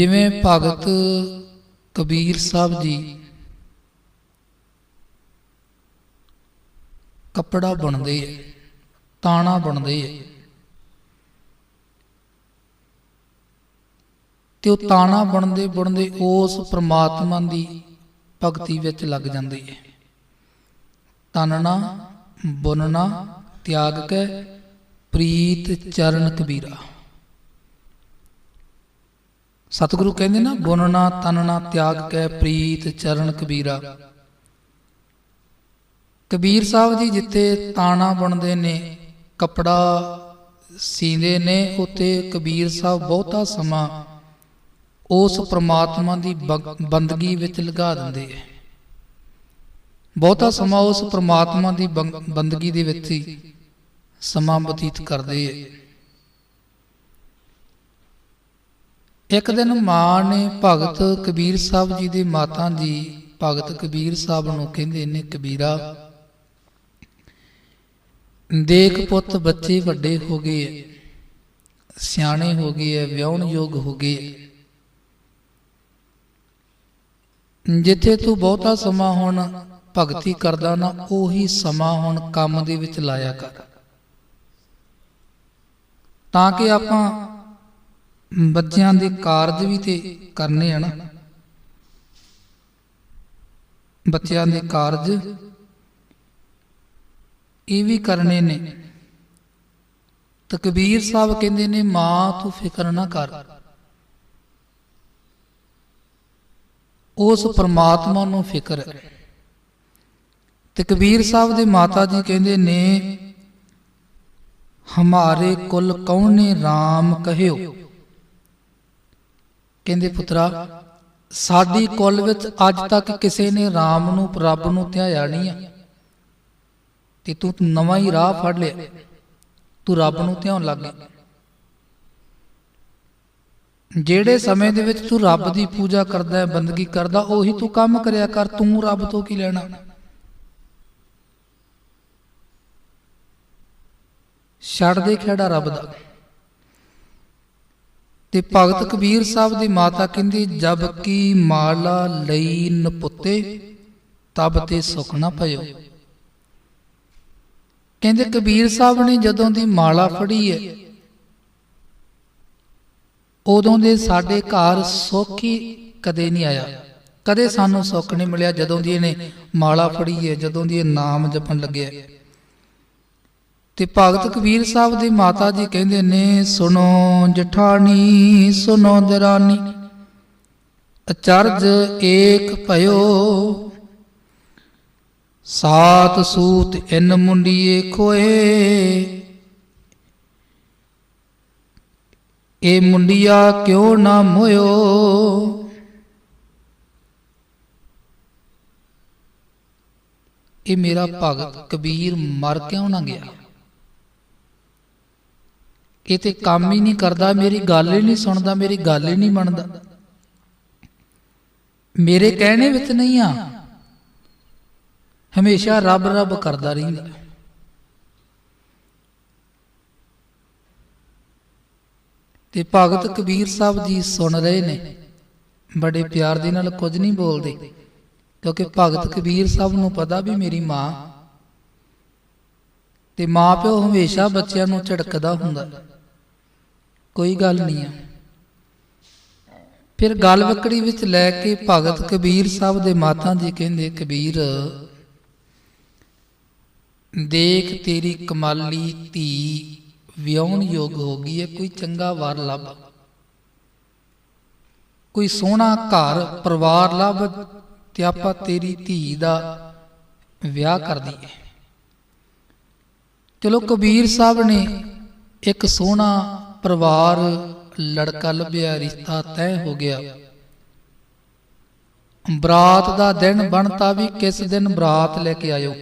ਜਿਵੇਂ ਭਗਤ ਕਬੀਰ ਸਾਹਿਬ ਜੀ ਕੱਪੜਾ ਬਣਦੇ ਐ ਤਾਣਾ ਬਣਦੇ ਐ ਤੇ ਉਹ ਤਾਣਾ ਬਣਦੇ ਬਣਦੇ ਉਸ ਪ੍ਰਮਾਤਮਾ ਦੀ ਭਗਤੀ ਵਿੱਚ ਲੱਗ ਜਾਂਦੇ ਐ ਤਨਣਾ, ਬੁਨਣਾ, ਤਿਆਗ ਕੇ, ਪ੍ਰੀਤ ਚਰਨ ਕਬੀਰਾ। ਸਤਿਗੁਰੂ ਕਹਿੰਦੇ ਨਾ ਬੁਨਣਾ ਤਨਣਾ ਤਿਆਗ ਕੇ ਪ੍ਰੀਤ ਚਰਨ ਕਬੀਰਾ। ਕਬੀਰ ਸਾਹਿਬ ਜੀ ਜਿੱਥੇ ਤਾਣਾ ਬਣਦੇ ਨੇ, ਕਪੜਾ ਸੀਂਦੇ ਨੇ, ਉੱਥੇ ਕਬੀਰ ਸਾਹਿਬ ਬਹੁਤਾ ਸਮਾਂ ਉਸ ਪ੍ਰਮਾਤਮਾ ਦੀ ਬਗ- ਬੰਦਗੀ ਵਿੱਚ ਲਗਾ ਦਿੰਦੇ ਐ। ਬਹੁਤਾ ਸਮਾਂ ਉਸ ਪ੍ਰਮਾਤਮਾ ਦੀ ਬੰਗ- ਬੰਦਗੀ ਦੇ ਵਿੱਚ ਹੀ ਸਮਾਂ ਬਤੀਤ ਕਰਦੇ ਐ। ਇੱਕ ਦਿਨ ਮਾਂ ਨੇ ਭਗਤ ਕਬੀਰ ਸਾਹਿਬ ਜੀ ਦੇ ਮਾਤਾ ਜੀ, ਭਗਤ ਕਬੀਰ ਸਾਹਿਬ ਨੂੰ ਕਹਿੰਦੇ ਨੇ, ਕਬੀਰਾ, ਦੇਖ ਪੁੱਤ, ਬੱਚੇ ਵੱਡੇ ਹੋ ਗਏ, ਸਿਆਣੇ ਹੋ ਗਏ ਐ ਵਿਆਹਣ ਯੋਗ ਹੋ ਗਏ। ਜਿੱਥੇ ਤੂੰ ਬਹੁਤਾ ਸਮਾਂ ਹੁਣ ਭਗਤੀ ਕਰਦਾ ਨਾ, ਉਹੀ ਸਮਾਂ ਹੁਣ ਕੰਮ ਦੇ ਵਿੱਚ ਲਾਇਆ ਕਰ। ਤਾਂ ਕਿ ਆਪਾਂ ਬੱਚਿਆਂ ਦੇ ਕਾਰਜ ਵੀ ਤੇ ਕਰਨੇ ਆ ਨਾ। ਬੱਚਿਆਂ ਦੇ ਕਾਰਜ ਇਹ ਵੀ ਕਰਨੇ ਨੇ। ਤਕਬੀਰ ਸਾਹਿਬ ਕਹਿੰਦੇ ਨੇ, ਮਾਂ, ਤੂੰ ਫਿਕਰ ਨਾ ਕਰ। ਉਸ ਪ੍ਰਮਾਤਮਾ ਨੂੰ ਫਿਕਰ ਹੈ। ਤੇ ਸਾਹਿਬ ਦੇ ਮਾਤਾ ਜੀ ਕਹਿੰਦੇ ਨੇ, ਹਮਾਰੇ ਕੁਲ ਕੌਣੇ RAM ਕਹਿਓ ਕਹਿੰਦੇ, ਪੁੱਤਰਾ, ਸਾਡੀ ਕੁੱਲ ਵਿੱਚ ਅੱਜ ਤੱਕ ਕਿਸੇ ਨੇ ਰਾਮ ਨੂੰ ਰੱਬ ਨੂੰ ਧਿਆਇਆ ਨਹੀਂ ਆ। ਤੇ ਤੂੰ ਨਵਾਂ ਹੀ ਰਾਹ ਫੜ ਲਿਆ। ਤੂੰ ਰੱਬ ਨੂੰ ਧਿਆਉਣ ਲੱਗ ਗਿਆ। ਜਿਹੜੇ ਸਮੇਂ ਦੇ ਵਿੱਚ ਤੂੰ ਰੱਬ ਦੀ ਪੂਜਾ ਕਰਦਾ ਹੈ ਬੰਦਗੀ ਕਰਦਾ, ਉਹੀ ਤੂੰ ਕੰਮ ਕਰਿਆ ਕਰ। ਤੂੰ ਰੱਬ ਤੋਂ ਕੀ ਲੈਣਾ? ਛੱਡ ਦੇ ਖੇੜਾ ਰੱਬ ਦਾ। ਤੇ ਭਗਤ ਕਬੀਰ ਸਾਹਿਬ ਦੀ ਮਾਤਾ ਕਹਿੰਦੀ, ਜਬ ਕੀ ਮਾਲਾ ਲਈ ਨਪੁੱਤੇ ਤਬ ਤੇ ਸੁਖ ਨਾ ਭਇਓ। ਕਹਿੰਦੇ ਕਬੀਰ ਸਾਹਿਬ ਨੇ ਜਦੋਂ ਦੀ ਮਾਲਾ ਫੜੀ ਹੈ, ਉਦੋਂ ਦੇ ਸਾਡੇ ਘਰ ਸੁੱਖ ਹੀ ਕਦੇ ਨਹੀਂ ਆਇਆ। ਕਦੇ ਸਾਨੂੰ ਸੁੱਖ ਨਹੀਂ ਮਿਲਿਆ ਜਦੋਂ ਦੀ ਇਹਨੇ ਮਾਲਾ ਫੜੀ ਹੈ, ਜਦੋਂ ਦੀ ਇਹ ਨਾਮ ਜਪਣ ਲੱਗਿਆ। ਤੇ ਭਗਤ ਕਬੀਰ ਸਾਹਿਬ ਦੀ ਮਾਤਾ ਜੀ ਕਹਿੰਦੇ ਨੇ, ਸੁਣੋ ਜਠਾਣੀ, ਸੁਣੋ ਦਰਾਨੀ, ਅਚਰਜ ਏਕ ਭਇਓ, ਸਾਤ ਸੂਤ ਇਨ ਮੁੰਡੀਏ ਖੋਏ, ਇਹ ਮੁੰਡਿਆ ਕਿਉਂ ਨਾ ਮੋਇਓ? ਇਹ ਮੇਰਾ ਭਗਤ ਕਬੀਰ ਮਰ ਕਿਉਂ ਨਾ ਗਿਆ? ਇਹ ਤੇ ਕੰਮ ਹੀ ਨਹੀਂ ਕਰਦਾ, ਮੇਰੀ ਗੱਲ ਹੀ ਨਹੀਂ ਸੁਣਦਾ, ਮੇਰੀ ਗੱਲ ਹੀ ਨਹੀਂ ਮੰਨਦਾ। ਮੇਰੇ ਕਹਿਣੇ ਵਿੱਚ ਨਹੀਂ ਆ। ਹਮੇਸ਼ਾ ਰੱਬ ਰੱਬ ਕਰਦਾ ਰਹਿੰਦਾ। ਤੇ ਭਗਤ ਕਬੀਰ ਸਾਹਿਬ ਜੀ ਸੁਣ ਰਹੇ ਨੇ। ਬੜੇ ਪਿਆਰ ਦੇ ਨਾਲ ਕੁਝ ਨਹੀਂ ਬੋਲਦੇ, ਕਿਉਂਕਿ ਭਗਤ ਕਬੀਰ ਸਾਹਿਬ ਨੂੰ ਪਤਾ ਵੀ ਮੇਰੀ ਮਾਂ ਤੇ ਮਾਂ ਪਿਓ ਹਮੇਸ਼ਾ ਬੱਚਿਆਂ ਨੂੰ ਝਿੜਕਦਾ ਹੁੰਦਾ। ਕੋਈ ਗੱਲ ਨਹੀਂ ਆ। ਫਿਰ ਗੱਲ ਵਕੜੀ ਵਿੱਚ ਲੈ ਕੇ ਭਗਤ ਕਬੀਰ ਸਾਹਿਬ ਦੇ ਮਾਤਾ ਜੀ ਕਹਿੰਦੇ, ਕਬੀਰ, ਦੇਖ ਤੇਰੀ ਕਮਾਲੀ ਧੀ ਵਿਆਹਣ ਯੋਗ ਹੋ ਗਈ ਹੈ ਕੋਈ ਚੰਗਾ ਵਾਰ ਲੱਭ। ਕੋਈ ਸੋਹਣਾ ਘਰ, ਪਰਿਵਾਰ ਲੱਭ ਤੇ ਆਪਾਂ ਤੇਰੀ ਧੀ ਦਾ ਵਿਆਹ ਕਰ ਦਈਏ। ਚਲੋ ਕਬੀਰ ਸਾਹਿਬ ਨੇ ਇੱਕ ਸੋਹਣਾ ਪਰਿਵਾਰ ਲੜਕਾ ਲੱਭਿਆ, ਰਿਸ਼ਤਾ ਤੈਅ ਹੋ ਗਿਆ। ਬਰਾਤ ਦਾ ਦਿਨ ਬਣਤਾ ਵੀ ਕਿਸ ਦਿਨ ਬਰਾਤ ਲੈ ਕੇ ਆਇਓ।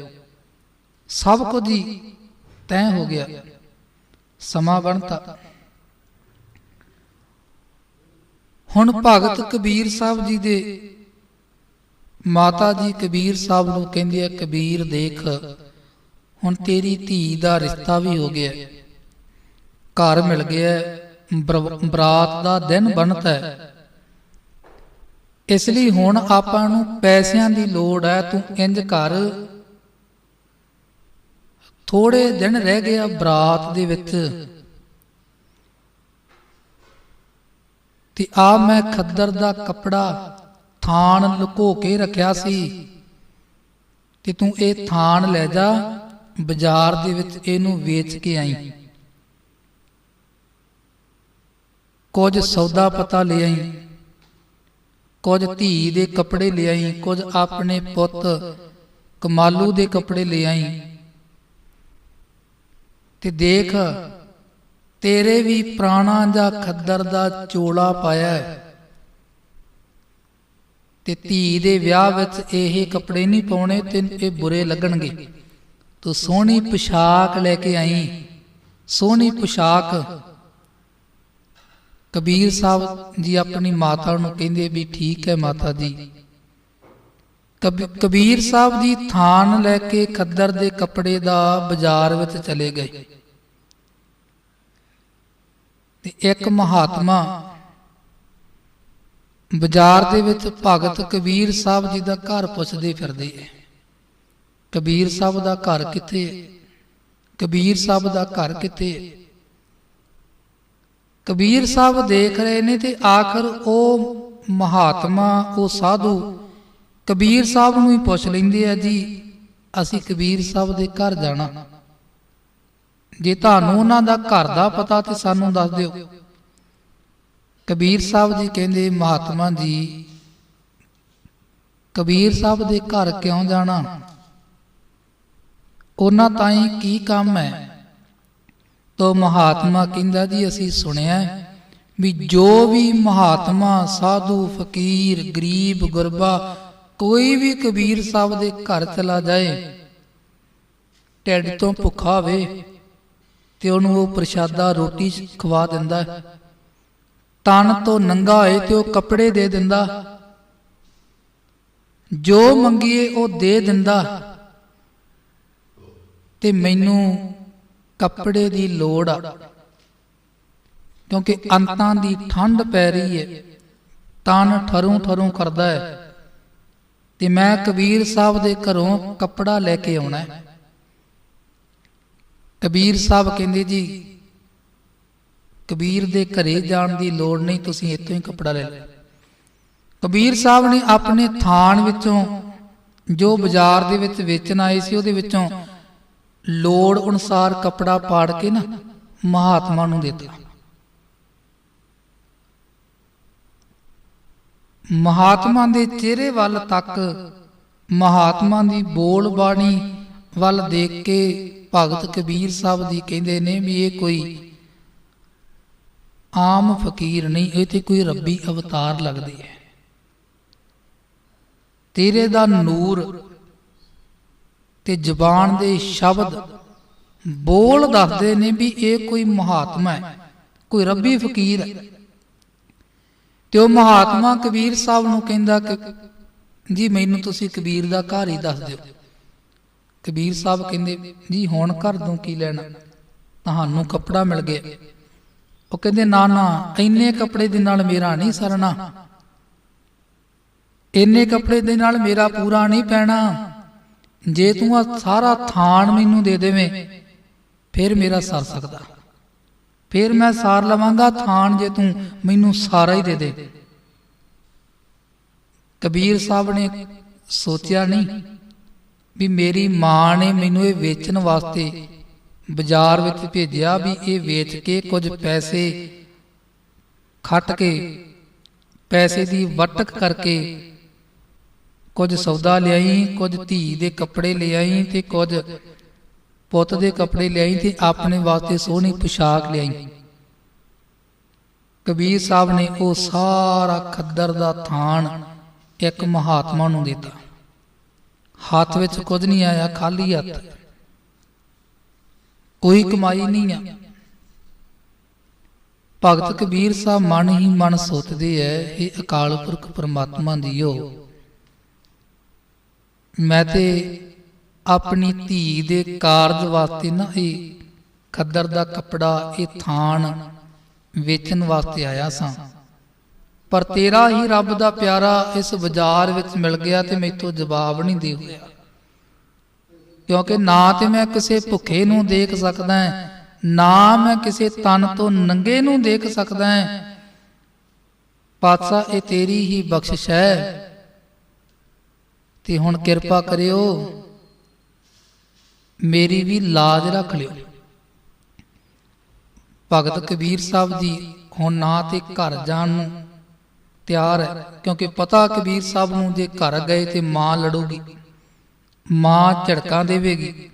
ਸਭ ਕੁਝ ਹੀ ਤੈਅ ਹੋ ਗਿਆ। ਸਮਾਂ ਬਣਤਾ। ਹੁਣ ਭਗਤ ਕਬੀਰ ਸਾਹਿਬ ਜੀ ਦੇ ਮਾਤਾ ਜੀ ਕਬੀਰ ਸਾਹਿਬ ਨੂੰ ਕਹਿੰਦੇ ਆ, ਕਬੀਰ ਦੇਖ, ਹੁਣ ਤੇਰੀ ਧੀ ਦਾ ਰਿਸ਼ਤਾ ਵੀ ਹੋ ਗਿਆ। ਘਰ ਮਿਲ ਗਿਆ, ਬਰ- ਬਰਾਤ ਦਾ ਦਿਨ ਬਣਤਾ ਹੈ। ਇਸ ਲਈ ਹੁਣ ਆਪਾਂ ਨੂੰ ਪੈਸਿਆਂ ਦੀ ਲੋੜ ਹੈ, ਤੂੰ ਇੰਜ ਕਰ। ਥੋੜੇ ਦਿਨ ਰਹਿ ਗਏ ਆ ਬਰਾਤ ਦੇ ਵਿੱਚ। ਤੇ ਆ ਮੈਂ ਖੱਦਰ ਦਾ ਕੱਪੜਾ ਥਾਨ ਲੁਕੋ ਕੇ ਰੱਖਿਆ ਸੀ। ਤੇ ਤੂੰ ਇਹ ਥਾਨ ਲੈ ਜਾ, ਬਾਜ਼ਾਰ ਦੇ ਵਿੱਚ ਇਹਨੂੰ ਵੇਚ ਕੇ ਆਈ। ਕੁਝ ਸੌਦਾ ਪਤਾ ਲੈ ਆਈ ਕੁਝ ਧੀ ਦੇ ਕੱਪੜੇ ਲੈ ਆਈ ਕੁਝ ਆਪਣੇ ਪੁੱਤ ਕਮਾਲੂ ਦੇ ਕੱਪੜੇ ਲੈ ਤੇ ਦੇਖ, ਤੇਰੇ ਵੀ ਪ੍ਰਾਣਾ ਜਾਂ ਖੱਦਰ ਦਾ ਚੋਲਾ ਪਾਇਆ ਤੇ ਧੀ ਦੇ ਵਿਆਹ ਵਿੱਚ ਇਹ ਕੱਪੜੇ ਨਹੀਂ ਪਾਉਣੇ ਤੇ ਇਹ ਬੁਰੇ ਲੱਗਣਗੇ। ਤੂੰ ਸੋਹਣੀ ਪੁਸ਼ਾਕ ਲੈ ਕੇ ਆਈ, ਸੋਹਣੀ ਪੁਸ਼ਾਕ ਕਬੀਰ ਸਾਹਿਬ ਜੀ ਆਪਣੀ ਮਾਤਾ ਨੂੰ ਕਹਿੰਦੇ ਵੀ ਠੀਕ ਹੈ ਮਾਤਾ ਜੀ। ਕਬ- ਕਬੀਰ ਸਾਹਿਬ ਜੀ ਥਾਨ ਲੈ ਕੇ ਖੱਦਰ ਦੇ ਕੱਪੜੇ ਦਾ ਬਾਜ਼ਾਰ ਵਿੱਚ ਚਲੇ ਗਏ। ਤੇ ਇੱਕ ਮਹਾਤਮਾ ਬਾਜ਼ਾਰ ਦੇ ਵਿੱਚ ਭਗਤ ਕਬੀਰ ਸਾਹਿਬ ਜੀ ਦਾ ਘਰ ਪੁੱਛਦੇ ਫਿਰਦੇ ਹੈ ਕਬੀਰ ਸਾਹਿਬ ਦਾ ਘਰ ਕਿੱਥੇ ਕਬੀਰ ਸਾਹਿਬ ਦਾ ਘਰ ਕਿੱਥੇ ਕਬੀਰ ਸਾਹਿਬ ਦੇਖ ਰਹੇ ਨੇ ਤੇ ਆਖਰ ਉਹ ਮਹਾਤਮਾ ਉਹ ਸਾਧੂ। ਕਬੀਰ ਸਾਹਿਬ ਨੂੰ ਹੀ ਪੁੱਛ ਲੈਂਦੇ ਆ ਜੀ ਅਸੀਂ ਕਬੀਰ ਸਾਹਿਬ ਦੇ ਘਰ ਜਾਣਾ। ਜੇ ਤੁਹਾਨੂੰ ਉਹਨਾਂ ਦਾ ਘਰ ਦਾ ਪਤਾ ਤੇ ਸਾਨੂੰ ਦੱਸ ਦਿਓ। ਕਬੀਰ ਸਾਹਿਬ ਜੀ ਕਹਿੰਦੇ ਮਹਾਤਮਾ ਜੀ ਕਬੀਰ ਸਾਹਿਬ ਦੇ ਘਰ ਕਿਉਂ ਜਾਣਾ? ਉਹਨਾਂ ਤਾਈਂ ਕੀ ਕੰਮ ਹੈ? ਤੋ ਮਹਾਤਮਾ ਕਹਿੰਦਾ ਜੀ, ਅਸੀਂ ਸੁਣਿਆ ਵੀ ਜੋ ਵੀ ਮਹਾਤਮਾ, ਸਾਧੂ, ਫਕੀਰ, ਗਰੀਬ, ਗੁਰਬਾ, ਕੋਈ ਵੀ ਕਬੀਰ ਸਾਹਿਬ ਦੇ ਘਰ ਚਲਾ ਜਾਏ, ਢਿੱਡ ਤੋਂ ਭੁੱਖਾ ਹੋਵੇ, ਤੇ ਉਹਨੂੰ ਉਹ ਪ੍ਰਸ਼ਾਦਾ ਰੋਟੀ ਖਵਾ ਦਿੰਦਾ ਤਨ ਤੋਂ ਨੰਗਾ ਹੋਏ ਤੇ ਉਹ ਕੱਪੜੇ ਦੇ ਦਿੰਦਾ ਜੋ ਮੰਗੀਏ ਉਹ ਦੇ ਦਿੰਦਾ ਤੇ ਮੈਨੂੰ ਕੱਪੜੇ ਦੀ ਲੋੜ ਆ। ਕਿਉਂਕਿ ਅੰਤਾਂ ਦੀ ਠੰਡ ਪੈ ਰਹੀ ਹੈ ਤਨ ਠਰੂ ਠਰੂ ਕਰਦਾ ਹੈ ਤੇ ਮੈਂ ਕਬੀਰ ਸਾਹਿਬ ਦੇ ਘਰੋਂ ਕੱਪੜਾ ਲੈ ਕੇ ਆਉਣਾ ਹੈ ਕਬੀਰ ਸਾਹਿਬ ਕਹਿੰਦੇ ਜੀ, ਕਬੀਰ ਦੇ ਘਰੇ ਜਾਣ ਦੀ ਲੋੜ ਨਹੀਂ, ਤੁਸੀਂ ਇੱਥੋਂ ਹੀ ਕੱਪੜਾ ਲੈ ਲਓ। ਕਬੀਰ ਸਾਹਿਬ ਨੇ ਆਪਣੇ ਥਾਨ ਵਿੱਚੋਂ ਜੋ ਬਾਜ਼ਾਰ ਦੇ ਵਿੱਚ ਵੇਚਣ ਆਏ ਸੀ, ਉਹਦੇ ਵਿੱਚੋਂ ਲੋੜ ਅਨੁਸਾਰ ਕੱਪੜਾ ਪਾੜ ਕੇ ਨਾ ਮਹਾਤਮਾ ਨੂੰ ਦਿੱਤਾ। ਮਹਾਤਮਾ ਦੇ ਚਿਹਰੇ ਵੱਲ ਤੱਕ ਮਹਾਤਮਾ ਦੀ ਬੋਲ ਬਾਣੀ ਵੱਲ ਦੇਖ ਕੇ ਭਗਤ ਕਬੀਰ ਸਾਹਿਬ ਦੀ ਕਹਿੰਦੇ ਨੇ ਵੀ ਇਹ ਕੋਈ ਆਮ ਫਕੀਰ ਨਹੀਂ, ਇਹ ਤੇ ਕੋਈ ਰੱਬੀ ਅਵਤਾਰ ਲੱਗਦੀ ਹੈ। ਤੇਰੇ ਦਾ ਨੂਰ ਤੇ ਜ਼ੁਬਾਨ ਦੇ ਸ਼ਬਦ ਬੋਲ ਦੱਸਦੇ ਨੇ ਵੀ ਇਹ ਕੋਈ ਮਹਾਤਮਾ ਹੈ, ਕੋਈ ਰੱਬੀ ਫਕੀਰ ਹੈ। ਤੇ ਉਹ ਮਹਾਤਮਾ ਕਬੀਰ ਸਾਹਿਬ ਨੂੰ ਕਹਿੰਦਾ ਕਿ ਜੀ ਮੈਨੂੰ ਤੁਸੀਂ ਕਬੀਰ ਦਾ ਘਰ ਹੀ ਦੱਸ ਦਿਓ। ਕਬੀਰ ਸਾਹਿਬ ਕਹਿੰਦੇ, ਜੀ ਹੁਣ ਘਰ ਤੋਂ ਕੀ ਲੈਣਾ? ਤੁਹਾਨੂੰ ਕੱਪੜਾ ਮਿਲ ਗਿਆ। ਉਹ ਕਹਿੰਦੇ, ਨਾ ਨਾ, ਇੰਨੇ ਕੱਪੜੇ ਦੇ ਨਾਲ ਮੇਰਾ ਨਹੀਂ ਸਰਨਾ। ਇੰਨੇ ਕੱਪੜੇ ਦੇ ਨਾਲ ਮੇਰਾ ਪੂਰਾ ਨਹੀਂ ਪੈਣਾ। ਜੇ ਤੂੰ ਆ ਸਾਰਾ ਥਾਨ ਮੈਨੂੰ ਦੇ ਦੇਵੇਂ, ਫਿਰ ਮੇਰਾ ਸਰ ਸਕਦਾ। ਫਿਰ ਮੈਂ ਸਾਰ ਲਵਾਂਗਾ ਥਾਨ ਜੇ ਤੂੰ ਮੈਨੂੰ ਸਾਰਾ ਹੀ ਦੇ ਦੇ। ਕਬੀਰ ਸਾਹਿਬ ਨੇ ਸੋਚਿਆ ਨਹੀਂ ਵੀ ਮੇਰੀ ਮਾਂ ਨੇ ਮੈਨੂੰ ਇਹ ਵੇਚਣ ਵਾਸਤੇ ਬਾਜ਼ਾਰ ਵਿੱਚ ਭੇਜਿਆ ਵੀ ਇਹ ਵੇਚ ਕੇ ਕੁਝ ਪੈਸੇ ਖੱਟ ਕੇ, ਪੈਸੇ ਦੀ ਵਟਕ ਕਰਕੇ ਕੁਝ ਸੌਦਾ ਲਿਆਈ ਕੁਝ ਧੀ ਦੇ ਕੱਪੜੇ ਲਿਆਈ ਤੇ ਕੁਝ ਪੁੱਤ ਦੇ ਕੱਪੜੇ ਲਿਆਈ ਤੇ ਆਪਣੇ ਵਾਸਤੇ ਸੋਹਣੀ ਪੁਸ਼ਾਕ ਲਿਆਈ। ਕਬੀਰ ਸਾਹਿਬ ਨੇ ਉਹ ਸਾਰਾ ਖੱਦਰ ਦਾ ਥਾਨ ਇੱਕ ਮਹਾਤਮਾ ਨੂੰ ਦਿੱਤਾ। ਹੱਥ ਵਿੱਚ ਕੁਝ ਨਹੀਂ ਆਇਆ ਖਾਲੀ ਹੱਥ। ਕੋਈ ਕਮਾਈ ਨਹੀਂ ਆ। ਭਗਤ ਕਬੀਰ ਸਾਹਿਬ ਮਨ ਹੀ ਮਨ ਸੋਚਦੇ ਐ ਇਹ ਅਕਾਲ ਪੁਰਖ ਪ੍ਰਮਾਤਮਾ ਦੀਓ ਮੈਂ ਤੇ ਆਪਣੀ ਧੀ ਦੇ ਕਾਰਜ ਵਾਸਤੇ ਨਾ ਇਹ ਖੱਦਰ ਦਾ ਕੱਪੜਾ, ਇਹ ਥਾਨ ਵੇਚਣ ਵਾਸਤੇ ਆਇਆ ਸਾਂ। ਪਰ ਤੇਰਾ ਹੀ ਰੱਬ ਦਾ ਪਿਆਰਾ ਇਸ ਬਾਜ਼ਾਰ ਵਿੱਚ ਮਿਲ ਗਿਆ ਤੇ ਮੈਥੋਂ ਜਵਾਬ ਨਹੀਂ ਦੇ ਹੋਇਆ। ਕਿਉਂਕਿ ਨਾ ਤੇ ਮੈਂ ਕਿਸੇ ਭੁੱਖੇ ਨੂੰ ਦੇਖ ਸਕਦਾ ਨਾ ਮੈਂ ਕਿਸੇ ਤਨ ਤੋਂ ਨੰਗੇ ਨੂੰ ਦੇਖ ਸਕਦਾ ਹਾਂ ਪਾਤਸ਼ਾਹ, ਇਹ ਤੇਰੀ ਹੀ ਬਖਸ਼ਿਸ਼ ਹੈ। ਤੇ ਹੁਣ ਕਿਰਪਾ ਕਰਿਓ, ਮੇਰੀ ਵੀ ਲਾਜ ਰੱਖ ਲਿਓ। ਭਗਤ ਕਬੀਰ ਸਾਹਿਬ ਜੀ ਹੁਣ ਨਾ ਤੇ ਘਰ ਜਾਣ ਨੂੰ ਤਿਆਰ ਹੈ, ਕਿਉਂਕਿ ਪਤਾ ਕਬੀਰ ਸਾਹਿਬ ਨੂੰ ਜੇ ਘਰ ਗਏ ਤੇ ਮਾਂ ਲੜੂਗੀ, ਮਾਂ ਝੜਕਾਂ ਦੇਵੇਗੀ।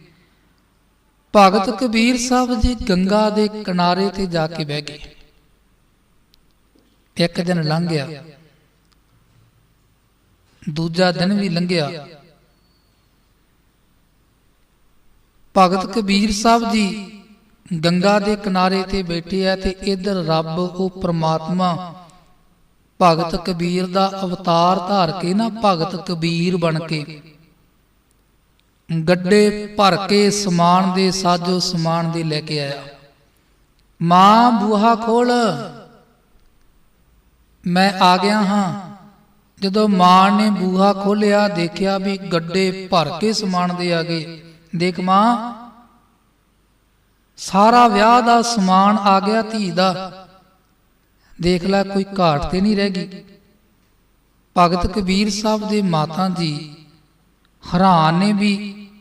ਭਗਤ ਕਬੀਰ ਸਾਹਿਬ ਜੀ ਗੰਗਾ ਦੇ ਕਿਨਾਰੇ ਤੇ ਜਾ ਕੇ ਬਹਿ ਗਏ। ਇੱਕ ਦਿਨ ਲੰਘ ਗਿਆ। ਦੂਜਾ ਦਿਨ ਵੀ ਲੰਘਿਆ। ਭਗਤ ਕਬੀਰ ਸਾਹਿਬ ਜੀ ਗੰਗਾ ਦੇ ਕਿਨਾਰੇ ਤੇ ਬੈਠੇ ਆ ਤੇ ਇਧਰ ਰੱਬ, ਉਹ ਪ੍ਰਮਾਤਮਾ, ਭਗਤ ਕਬੀਰ ਦਾ ਅਵਤਾਰ ਧਾਰ ਕੇ ਨਾ ਭਗਤ ਕਬੀਰ ਬਣ ਕੇ। ਗੱਡੇ ਭਰ ਕੇ ਸਮਾਨ ਦੇ ਸਾਜੋ ਸਮਾਨ ਦੇ ਲੈ ਕੇ ਆਇਆ। ਮਾਂ ਬੂਹਾ ਖੋਲ, ਮੈਂ ਆ ਗਿਆ ਹਾਂ। ਜਦੋਂ ਮਾਂ ਨੇ ਬੂਹਾ ਖੋਲਿਆ ਦੇਖਿਆ ਵੀ ਗੱਡੇ ਭਰ ਕੇ ਸਮਾਨ ਦੇ ਆ ਗਏ। ਦੇਖ ਮਾਂ, ਸਾਰਾ ਵਿਆਹ ਦਾ ਸਮਾਨ ਆ ਗਿਆ ਧੀ ਦਾ। ਦੇਖ ਲੈ, ਕੋਈ ਘਾਟ ਤੇ ਨਹੀਂ ਰਹਿ ਗਈ। ਭਗਤ ਕਬੀਰ ਸਾਹਿਬ ਦੇ ਮਾਤਾ ਜੀ ਹਰਾਨ ਨੇ ਵੀ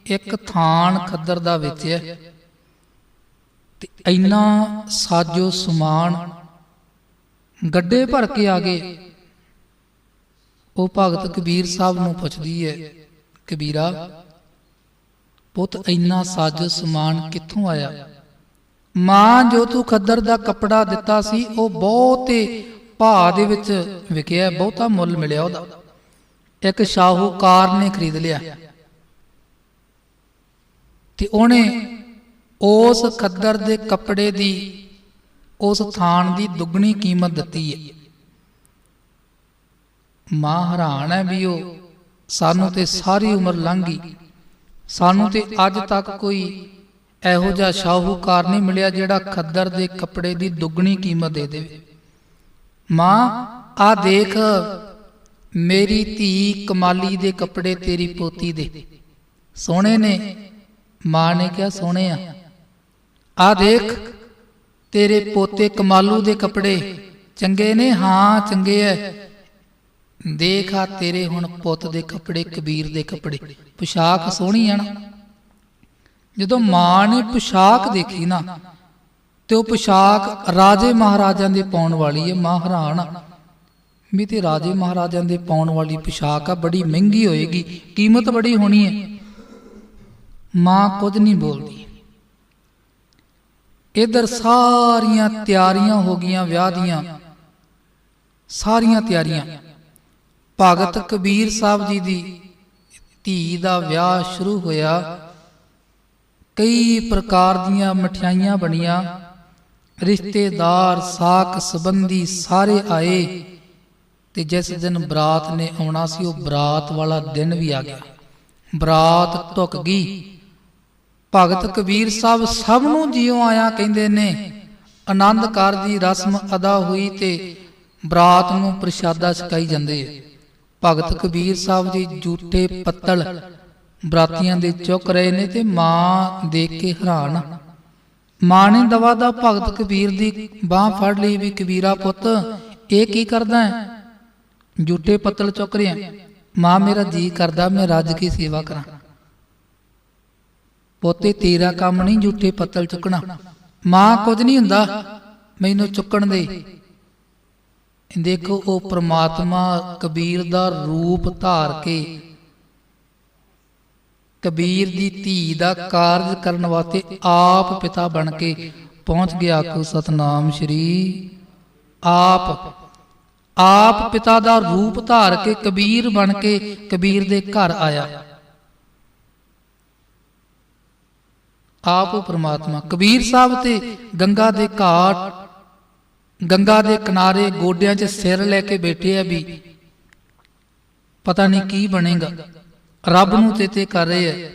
ਇੱਕ ਥਾਨ ਖੱਦਰ ਦਾ ਵੇਚਿਆ। ਤੇ ਇੰਨਾ ਸਾਜੋ ਸਮਾਨ ਗੱਡੇ ਭਰ ਕੇ ਆ ਗਏ। ਉਹ ਭਗਤ ਕਬੀਰ ਸਾਹਿਬ ਨੂੰ ਪੁੱਛਦੀ ਹੈ ਕਬੀਰਾ, ਪੁੱਤ ਇੰਨਾ ਸਾਜ ਸਮਾਨ ਕਿੱਥੋਂ ਆਇਆ? ਮਾਂ ਜੋ ਤੂੰ ਖੱਦਰ ਦਾ ਕੱਪੜਾ ਦਿੱਤਾ ਸੀ, ਉਹ ਬਹੁਤੇ ਭਾਅ ਦੇ ਵਿੱਚ ਵਿਕਿਆ, ਬਹੁਤਾ ਮੁੱਲ ਮਿਲਿਆ ਉਹਦਾ। ਇੱਕ ਸ਼ਾਹੂਕਾਰ ਨੇ ਖਰੀਦ ਲਿਆ। ਤੇ ਉਹਨੇ ਉਸ ਖੱਦਰ ਦੇ ਕੱਪੜੇ ਦੀ, ਉਸ ਥਾਨ ਦੀ ਦੁੱਗਣੀ ਕੀਮਤ ਦਿੱਤੀ ਹੈ ਮਾਂ ਹੈਰਾਨ ਹੈ ਵੀ ਉਹ ਸਾਨੂੰ ਤੇ ਸਾਰੀ ਉਮਰ ਲੰਘ। ਗਈ ਸਾਨੂੰ ਤੇ ਅੱਜ ਤੱਕ ਕੋਈ ਇਹੋ ਜਿਹਾ ਸ਼ਾਹੂਕਾਰ ਨਹੀਂ ਮਿਲਿਆ ਜਿਹੜਾ ਖੱਦਰ ਦੇ ਕੱਪੜੇ ਦੀ ਦੁੱਗਣੀ ਕੀਮਤ ਦੇ ਦੇਵੇ। ਮਾਂ ਆ ਦੇਖ, ਮੇਰੀ ਧੀ ਕਮਾਲੀ ਦੇ ਕੱਪੜੇ ਤੇਰੀ ਪੋਤੀ ਦੇ। ਸੋਹਣੇ ਨੇ। ਮਾਂ ਨੇ ਕਿਹਾ, ਸੋਹਣੇ ਆ। ਆ ਦੇਖ, ਤੇਰੇ ਪੋਤੇ ਕਮਾਲੂ ਦੇ ਕੱਪੜੇ। ਚੰਗੇ ਨੇ? ਹਾਂ, ਚੰਗੇ ਐ। ਦੇਖ ਆ ਤੇਰੇ ਹੁਣ ਪੁੱਤ ਦੇ ਕੱਪੜੇ, ਕਬੀਰ ਦੇ ਕੱਪੜੇ। ਪੁਸ਼ਾਕ ਸੋਹਣੀ ਆ ਨਾ? ਜਦੋਂ ਮਾਂ ਨੇ ਪੁਸ਼ਾਕ ਦੇਖੀ ਨਾ, ਤੇ ਉਹ ਪੁਸ਼ਾਕ ਰਾਜੇ ਮਹਾਰਾਜਾਂ ਦੇ ਪਾਉਣ ਵਾਲੀ ਹੈ ਮਾਂ ਵੀ ਤੇ ਰਾਜੇ ਮਹਾਰਾਜਾਂ ਦੇ ਪਾਉਣ ਵਾਲੀ ਪੁਸ਼ਾਕ ਆ, ਬੜੀ ਮਹਿੰਗੀ ਹੋਏਗੀ, ਕੀਮਤ ਬੜੀ ਹੋਣੀ ਹੈ ਮਾਂ ਕੁਝ ਨਹੀਂ ਬੋਲਦੀ। ਇਧਰ ਸਾਰੀਆਂ ਤਿਆਰੀਆਂ ਹੋ ਗਈਆਂ, ਵਿਆਹ ਦੀਆਂ। ਸਾਰੀਆਂ ਤਿਆਰੀਆਂ। ਭਗਤ ਕਬੀਰ ਸਾਹਿਬ ਜੀ ਦੀ ਧੀ ਦਾ ਵਿਆਹ ਸ਼ੁਰੂ ਹੋਇਆ। ਕਈ ਪ੍ਰਕਾਰ ਦੀਆਂ ਮਠਿਆਈਆਂ ਬਣੀਆਂ। ਰਿਸ਼ਤੇਦਾਰ ਸਾਕ ਸੰਬੰਧੀ ਸਾਰੇ ਆਏ ਤੇ ਜਿਸ ਦਿਨ ਬਰਾਤ ਨੇ ਆਉਣਾ ਸੀ, ਉਹ ਬਰਾਤ ਵਾਲਾ ਦਿਨ ਵੀ ਆ ਗਿਆ। ਬਰਾਤ ਟੁੱਕ ਗਈ। ਭਗਤ ਕਬੀਰ ਸਾਹਿਬ ਸਭ ਨੂੰ ਜਿਉ ਆਇਆ ਕਹਿੰਦੇ ਨੇ, ਆਨੰਦ ਕਾਰ ਦੀ ਰਸਮ ਅਦਾ ਹੋਈ ਤੇ ਬਰਾਤ ਨੂੰ ਪ੍ਰਸ਼ਾਦਾ ਛਕਾਈ ਜਾਂਦੇ ਭਗਤ ਕਬੀਰ ਸਾਹਿਬ ਜੀ ਝੂਠੇ ਪੱਤਲ ਬਰਾਤੀਆਂ ਦੇ ਚੁੱਕ ਰਹੇ ਨੇ ਤੇ ਮਾਂ ਦੇਖ ਕੇ ਹੈਰਾਨ। ਮਾਂ ਨੇ ਦਵਾ ਦਾ ਭਗਤ ਕਬੀਰ ਦੀ ਬਾਹ ਫੜ ਲਈ ਵੀ ਕਬੀਰਾ ਪੁੱਤ, ਇਹ ਕੀ ਕਰਦਾ ਹੈ? ਝੂਠੇ ਪੱਤਲ ਚੁੱਕ ਰਿਹਾ। ਮਾਂ, ਮੇਰਾ ਜੀ ਕਰਦਾ, ਮੈਂ ਰੱਜ ਕੀ ਸੇਵਾ ਕਰਾਂ। ਪੋਤੇ, ਤੇਰਾ ਕੰਮ ਨਹੀਂ ਝੂਠੇ ਪੱਤਲ ਚੁੱਕਣਾ। ਮਾਂ, ਕੁਝ ਨਹੀਂ ਹੁੰਦਾ। ਮੈਨੂੰ ਚੁੱਕਣ ਦੇ। ਦੇਖੋ, ਉਹ ਪ੍ਰਮਾਤਮਾ ਕਬੀਰ ਦਾ ਰੂਪ ਧਾਰ ਕੇ ਕਬੀਰ ਦੀ ਧੀ ਦਾ ਕਾਰਜ ਕਰਨ ਵਾਸਤੇ ਆਪ ਪਿਤਾ ਬਣ ਕੇ ਪਹੁੰਚ ਗਿਆ ਆਖੋ, ਸਤਨਾਮ ਸ਼੍ਰੀ ਆਪ। ਆਪ ਪਿਤਾ ਦਾ ਰੂਪ ਧਾਰ ਕੇ ਕਬੀਰ ਬਣ ਕੇ ਕਬੀਰ ਦੇ ਘਰ ਆਇਆ। ਆਪ ਪ੍ਰਮਾਤਮਾ ਕਬੀਰ ਸਾਹਿਬ ਤੇ ਗੰਗਾ ਦੇ ਘਾਟ ਗੰਗਾ ਦੇ ਕਿਨਾਰੇ ਗੋਡਿਆਂ 'ਚ ਸਿਰ ਲੈ ਕੇ ਬੈਠੇ ਆ ਵੀ ਪਤਾ ਨਹੀਂ ਕੀ ਬਣੇਗਾ। ਰੱਬ ਨੂੰ ਤੇ ਕਰ ਰਹੇ ਆ।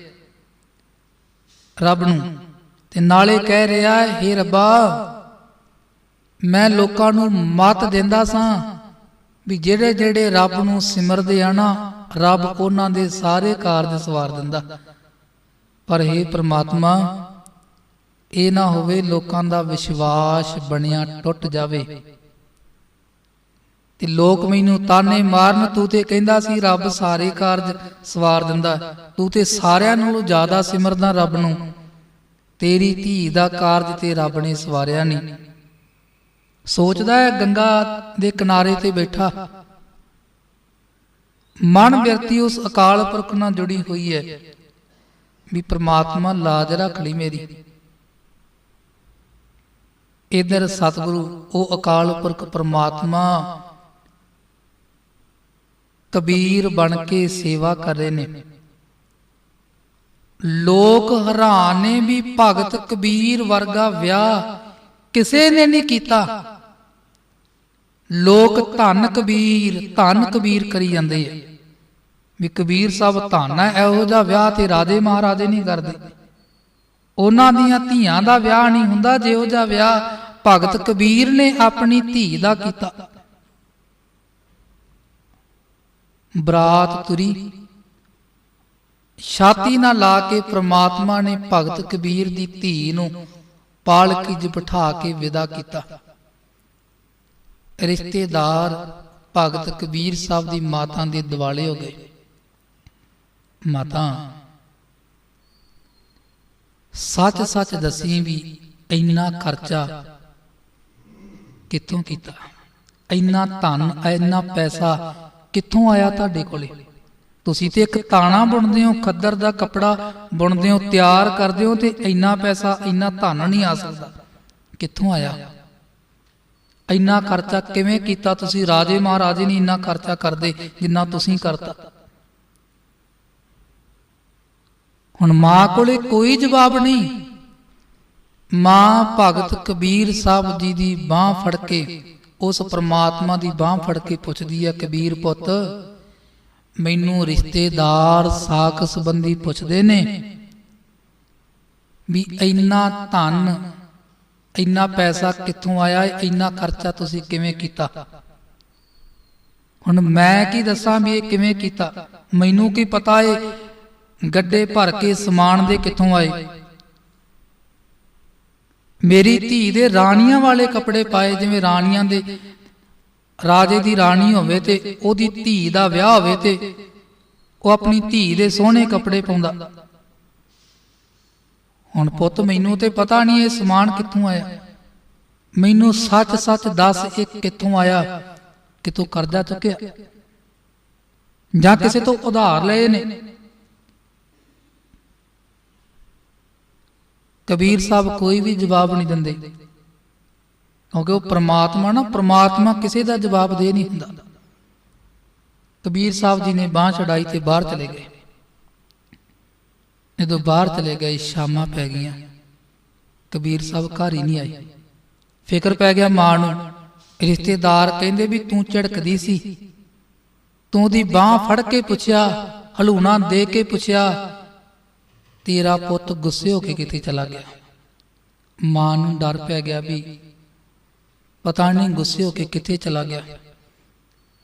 ਰੱਬ ਨੂੰ ਤੇ ਨਾਲੇ ਕਹਿ ਰਿਹਾ ਹੈ ਰੱਬਾ, ਮੈਂ ਲੋਕਾਂ ਨੂੰ ਮਤ ਦਿੰਦਾ ਸਾਂ ਵੀ ਜਿਹੜੇ ਜਿਹੜੇ ਰੱਬ ਨੂੰ ਸਿਮਰਦੇ ਆ ਨਾ, ਰੱਬ ਉਹਨਾਂ ਦੇ ਸਾਰੇ ਕਾਰਜ ਸਵਾਰ ਦਿੰਦਾ। ਪਰ ਇਹ ਪ੍ਰਮਾਤਮਾ ਇਹ ਨਾ ਹੋਵੇ ਲੋਕਾਂ ਦਾ ਵਿਸ਼ਵਾਸ ਬਣਿਆ ਟੁੱਟ ਜਾਵੇ। ਤੇ ਲੋਕ ਮੈਨੂੰ ਤਾਨੇ ਮਾਰਨ, ਤੂੰ ਤੇ ਕਹਿੰਦਾ ਸੀ ਰੱਬ ਸਾਰੇ ਕਾਰਜ ਸਵਾਰ ਦਿੰਦਾ, ਤੂੰ ਤੇ ਸਾਰਿਆਂ ਨਾਲੋਂ ਜ਼ਿਆਦਾ ਸਿਮਰਦਾ ਰੱਬ ਨੂੰ। ਤੇਰੀ ਧੀ ਦਾ ਕਾਰਜ ਤੇ ਰੱਬ ਨੇ ਸਵਾਰਿਆ ਨਹੀਂ ਸੋਚਦਾ ਹੈ ਗੰਗਾ ਦੇ ਕਿਨਾਰੇ ਤੇ ਬੈਠਾ। ਮਨ ਬਿਰਤੀ ਉਸ ਅਕਾਲ ਪੁਰਖ ਨਾਲ ਜੁੜੀ ਹੋਈ ਹੈ। ਵੀ ਪ੍ਰਮਾਤਮਾ ਲਾਜ ਰੱਖ ਲਈ ਮੇਰੀ। ਇਧਰ ਸਤਿਗੁਰੂ, ਉਹ ਅਕਾਲ ਪੁਰਖ ਪ੍ਰਮਾਤਮਾ ਕਬੀਰ ਬਣ ਕੇ ਸੇਵਾ ਕਰ ਰਹੇ ਨੇ। ਲੋਕ ਹੈਰਾਨ ਨੇ ਵੀ ਭਗਤ ਕਬੀਰ ਵਰਗਾ ਵਿਆਹ ਕਿਸੇ ਨੇ ਨਹੀਂ ਕੀਤਾ। ਲੋਕ ਧੰਨ ਕਬੀਰ ਧੰਨ ਕਬੀਰ ਕਰੀ ਜਾਂਦੇ ਆ। ਵੀ ਕਬੀਰ ਸਾਹਿਬ ਧੰਨ ਹੈ ਇਹੋ ਜਿਹਾ ਵਿਆਹ ਤੇ ਰਾਜੇ ਮਹਾਰਾਜੇ ਨਹੀਂ ਕਰਦੇ। ਉਹਨਾਂ ਦੀਆਂ ਧੀਆਂ ਦਾ ਵਿਆਹ ਨਹੀਂ ਹੁੰਦਾ ਜਿਹੋ ਜਿਹਾ ਵਿਆਹ ਭਗਤ ਕਬੀਰ ਨੇ ਆਪਣੀ ਧੀ ਦਾ ਕੀਤਾ। ਬਰਾਤ ਤੁਰੀ। ਛਾਤੀ ਨਾਲ ਲਾ ਕੇ ਪ੍ਰਮਾਤਮਾ ਨੇ ਭਗਤ ਕਬੀਰ ਦੀ ਧੀ ਨੂੰ ਪਾਲਕੀ 'ਚ ਬਿਠਾ ਕੇ ਵਿਦਾ ਕੀਤਾ। ਰਿਸ਼ਤੇਦਾਰ ਭਗਤ ਕਬੀਰ ਸਾਹਿਬ ਦੀ ਮਾਤਾ ਦੇ ਦਿਵਾਲੇ ਹੋ ਗਏ। ਮਾਤਾ ਸੱਚ ਸੱਚ ਦੱਸੀ ਵੀ ਇੰਨਾ ਖਰਚਾ ਕਿੱਥੋਂ ਕੀਤਾ? ਇੰਨਾ ਧਨ, ਇੰਨਾ ਪੈਸਾ ਕਿੱਥੋਂ ਆਇਆ ਤੁਹਾਡੇ ਕੋਲੇ? ਤੁਸੀਂ ਤੇ ਇੱਕ ਤਾਣਾ ਬੁਣਦੇ ਹੋ, ਖੱਦਰ ਦਾ ਕੱਪੜਾ ਬੁਣਦੇ ਹੋ, ਤਿਆਰ ਕਰਦੇ ਹੋ ਤੇ ਇੰਨਾ ਪੈਸਾ, ਇੰਨਾ ਧਨ ਨਹੀਂ ਆ ਸਕਦਾ। ਕਿੱਥੋਂ ਆਇਆ? ਇੰਨਾ ਖਰਚਾ ਕਿਵੇਂ ਕੀਤਾ ਤੁਸੀਂ? ਰਾਜੇ ਮਹਾਰਾਜੇ ਨਹੀਂ ਇੰਨਾ ਖਰਚਾ ਕਰਦੇ ਜਿੰਨਾ ਤੁਸੀਂ ਕਰਤਾ। ਹੁਣ ਮਾਂ ਕੋਲੇ ਕੋਈ ਜਵਾਬ ਨਹੀਂ। ਮਾਂ ਭਗਤ ਕਬੀਰ ਸਾਹਿਬ ਜੀ ਦੀ ਬਾਹ ਫੜ ਕੇ, ਉਸ ਪ੍ਰਮਾਤਮਾ ਦੀ ਬਾਹ ਫੜ ਕੇ ਪੁੱਛਦੀ ਹੈ ਕਬੀਰ ਪੁੱਤ, ਮੈਨੂੰ ਰਿਸ਼ਤੇਦਾਰ ਸਾਖ ਸੰਬੰਧੀ ਪੁੱਛਦੇ ਨੇ ਵੀ ਇੰਨਾ ਧਨ, ਇੰਨਾ ਪੈਸਾ ਕਿੱਥੋਂ ਆਇਆ, ਇੰਨਾ ਖਰਚਾ ਤੁਸੀਂ ਕਿਵੇਂ ਕੀਤਾ? ਹੁਣ ਮੈਂ ਕੀ ਦੱਸਾਂ ਵੀ ਇਹ ਕਿਵੇਂ ਕੀਤਾ? ਮੈਨੂੰ ਕੀ ਪਤਾ ਏ ਗੱਡੇ ਭਰ ਕੇ ਸਮਾਨ ਦੇ ਕਿੱਥੋਂ ਆਏ? ਮੇਰੀ ਧੀ ਦੇ ਰਾਣੀਆਂ ਵਾਲੇ ਕੱਪੜੇ ਪਾਏ, ਜਿਵੇਂ ਰਾਣੀਆਂ ਦੇ ਰਾਜੇ ਦੀ ਰਾਣੀ ਹੋਵੇ ਤੇ ਉਹਦੀ ਧੀ ਦਾ ਵਿਆਹ ਹੋਵੇ ਤੇ ਉਹ ਆਪਣੀ ਧੀ ਦੇ ਸੋਹਣੇ ਕੱਪੜੇ ਪਾਉਂਦਾ। ਹੁਣ ਪੁੱਤ, ਮੈਨੂੰ ਤੇ ਪਤਾ ਨਹੀਂ ਇਹ ਸਮਾਨ ਕਿੱਥੋਂ ਆਇਆ। ਮੈਨੂੰ ਸੱਚ ਸੱਚ ਦੱਸ ਇਹ ਕਿੱਥੋਂ ਆਇਆ? ਕਿ ਤੂੰ ਕਰਜ਼ਾ ਚੁੱਕਿਆ? ਜਾਂ ਕਿਸੇ ਤੋਂ ਉਧਾਰ ਲਏ ਨੇ? ਕਬੀਰ ਸਾਹਿਬ ਕੋਈ ਵੀ ਜਵਾਬ ਨਹੀਂ ਦਿੰਦੇ। ਕਿਉਂਕਿ ਉਹ ਪ੍ਰਮਾਤਮਾ ਨਾ ਪ੍ਰਮਾਤਮਾ ਕਿਸੇ ਦਾ ਜਵਾਬ ਦੇ ਨਹੀਂ ਹੁੰਦਾ। ਕਬੀਰ ਸਾਹਿਬ ਜੀ ਨੇ ਬਾਹ ਚੜਾਈ ਤੇ ਬਾਹਰ ਚਲੇ ਗਏ। ਜਦੋਂ ਬਾਹਰ ਚਲੇ ਗਏ ਸ਼ਾਮਾਂ ਪੈ ਗਈਆਂ। ਕਬੀਰ ਸਾਹਿਬ ਘਰ ਹੀ ਨਹੀਂ ਆਏ। ਫਿਕਰ ਪੈ ਗਿਆ ਮਾਂ ਨੂੰ। ਰਿਸ਼ਤੇਦਾਰ ਕਹਿੰਦੇ ਵੀ ਤੂੰ ਝੜਕਦੀ ਸੀ। ਤੂੰ ਦੀ ਬਾਹ ਫੜ ਕੇ ਪੁੱਛਿਆ ਹਲੂਣਾ ਦੇ ਕੇ ਪੁੱਛਿਆ ਤੇਰਾ ਪੁੱਤ ਗੁੱਸੇ ਹੋ ਕੇ ਕਿਤੇ ਚਲਾ ਗਿਆ। ਮਾਂ ਨੂੰ ਡਰ ਪੈ ਗਿਆ ਵੀ ਪਤਾ ਨਹੀਂ ਗੁੱਸੇ ਹੋ ਕੇ ਕਿੱਥੇ ਚਲਾ ਗਿਆ।